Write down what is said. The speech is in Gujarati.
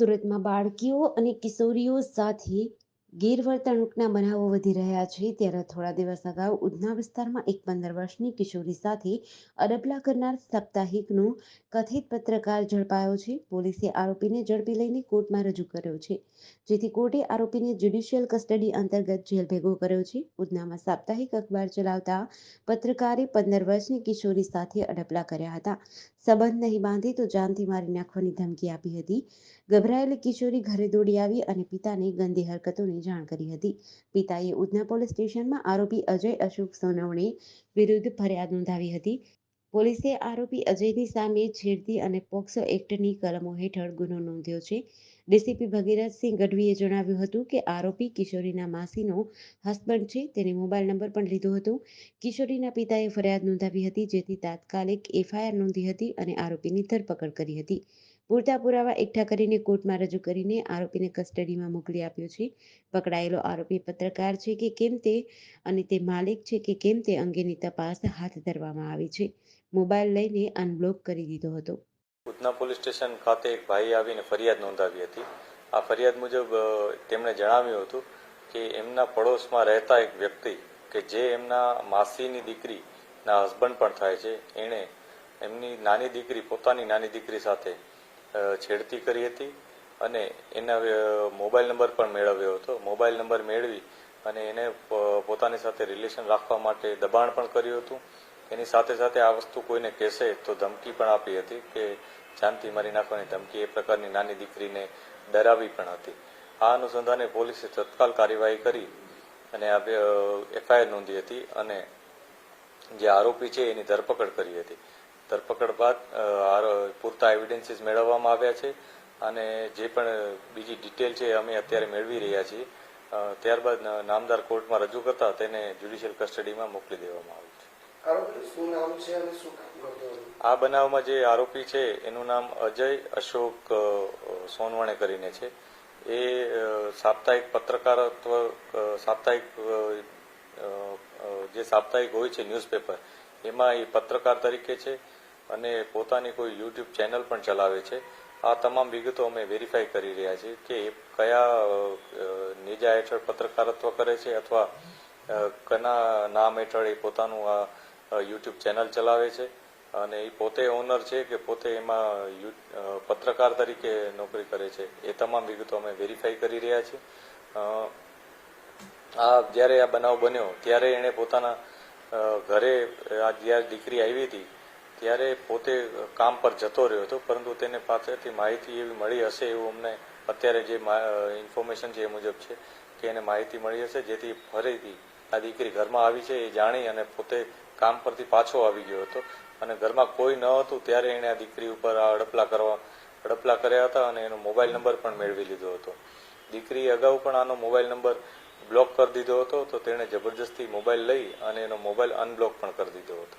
સુરતમાં બાળકીઓ અને કિશોરીઓ સાથે ગેરવર્તણૂકના બનાવો વધી રહ્યા છે, ત્યારે થોડા દિવસ અગાઉ ઉધના વિસ્તારમાં એક પંદર વર્ષની કિશોરી સાથે અડબલા કરનાર સાપ્તાહિકનો કથિત પત્રકાર ઝડપાયો છે. પોલીસે આરોપીને ઝડપી લઈને કોર્ટમાં રજૂ કર્યો છે, જેથી કોર્ટે આરોપીને જ્યુડિશિયલ કસ્ટડી અંતર્ગત જેલ ભેગો કર્યો છે. ઉધનામાં સાપ્તાહિક અખબાર ચલાવતા પત્રકારે પંદર વર્ષની કિશોરી સાથે અડપલા કર્યા હતા. સંબંધ નહીં બાંધે તો જાનથી મારી નાખવાની ધમકી આપી હતી. ગભરાયેલી કિશોરી ઘરે દોડી આવી અને પિતાને ગંદી હરકતોની જાણ કરી હતી. પિતાએ ઉધના પોલીસ સ્ટેશનમાં આરોપી અજય અશોક સોનવણી વિરુદ્ધ ફરિયાદ નોંધાવી હતી. પોલીસે આરોપી અજયની સામે છેડતી અને પોક્સો એક્ટની કલમો હેઠળ ગુનો નોંધ્યો છે. ડીસીપી ભગીરથસિંહ ગઢવીએ જણાવ્યું હતું કે આરોપી કિશોરીના માસીનો હસબન્ડ છે. તેને મોબાઈલ નંબર પણ લીધો હતો. કિશોરીના પિતાએ ફરિયાદ નોંધાવી હતી, જેથી તાત્કાલિક એફઆઈઆર નોંધી હતી અને આરોપીની ધરપકડ કરી હતી. પૂરતા પુરાવા એકઠા કરીને કોર્ટમાં રજૂ કરીને આરોપીને કસ્ટડીમાં મોકલી આપ્યો છે. પકડાયેલો આરોપી પત્રકાર છે કે કેમ તે અને તે માલિક છે કે કેમ તે અંગેની તપાસ હાથ ધરવામાં આવી છે. મોબાઈલ લઈને અનબ્લોક કરી દીધો હતો. ઉધના પોલીસ સ્ટેશન ખાતે એક ભાઈ આવીને ફરિયાદ નોંધાવી હતી. આ ફરિયાદ મુજબ તેમણે જણાવ્યું હતું કે એમના પડોશમાં રહેતા એક વ્યક્તિ કે જે એમના માસીની દીકરીના હસબન્ડ પણ થાય છે. એણે એમની નાની દીકરી, પોતાની નાની દીકરી સાથે છેડતી કરી હતી અને એના મોબાઈલ નંબર પણ મેળવ્યો હતો. મોબાઈલ નંબર મેળવી અને એને પોતાની સાથે રિલેશન રાખવા માટે દબાણ પણ કર્યું હતું. એની સાથે સાથે આ વસ્તુ કોઈને કહેશે તો ધમકી પણ આપી હતી કે જાનથી મારી નાખવાની ધમકી એ પ્રકારની નાની દીકરીને ડરાવી પણ હતી. આ અનુસંધાને પોલીસે તત્કાલ કાર્યવાહી કરી અને આ એફઆઈઆર નોંધી હતી અને જે આરોપી છે એની ધરપકડ કરી હતી. ધરપકડ બાદ પૂરતા એવિડન્સીસ મેળવવામાં આવ્યા છે અને જે પણ બીજી ડિટેલ છે એ અમે અત્યારે મેળવી રહ્યા છીએ ત્યારબાદ નામદાર કોર્ટમાં રજૂ કરતા તેને જ્યુડિશિયલ કસ્ટડીમાં મોકલી દેવામાં આવ્યું છે. આ બનાવમાં જે આરોપી છે એનું નામ અજય અશોક સોનવણે કરીને છે. એ સાપ્તાહિક પત્રકારત્વ સાપ્તાહિક જે સાપ્તાહિક હોય છે ન્યૂઝપેપર એમાં એ પત્રકાર તરીકે છે. અને પોતાની કોઈ યુટ્યુબ ચેનલ પણ ચલાવે છે. આ તમામ વિગતો અમે વેરીફાઈ કરી રહ્યા છીએ કે કયા નેજા હેઠળ પત્રકારત્વ કરે છે અથવા કના નામ હેઠળ એ પોતાનું આ યુટ્યુબ ચેનલ ચલાવે છે. અને એ પોતે ઓનર છે કે પોતે એમાં પત્રકાર તરીકે નોકરી કરે છે. એ તમામ વિગતો અમે વેરીફાઈ કરી રહ્યા છીએ. આ જ્યારે આ બનાવ બન્યો, ત્યારે એણે પોતાના ઘરે આ જ્યારે દીકરી આવી હતી ત્યારે પોતે કામ પર જતો રહ્યો હતો, પરંતુ તેને પાસેથી માહિતી એવી મળી હશે એવું અમને અત્યારે જે ઇન્ફોર્મેશન છે એ મુજબ છે કે એને માહિતી મળી હશે, જેથી ફરીથી આ દીકરી ઘરમાં આવી છે એ જાણી અને પોતે કામ પરથી પાછો આવી ગયો હતો. અને ઘરમાં કોઈ ન હતું ત્યારે એણે આ દીકરી ઉપર આ અડપલા કરવા, અડપલા કર્યા હતા અને એનો મોબાઈલ નંબર પણ મેળવી લીધો હતો. દીકરી અગાઉ પણ આનો મોબાઈલ નંબર બ્લોક કરી દીધો હતો, તો તેણે જબરજસ્તી મોબાઈલ લઈ અને એનો મોબાઈલ અનબ્લોક પણ કરી દીધો હતો.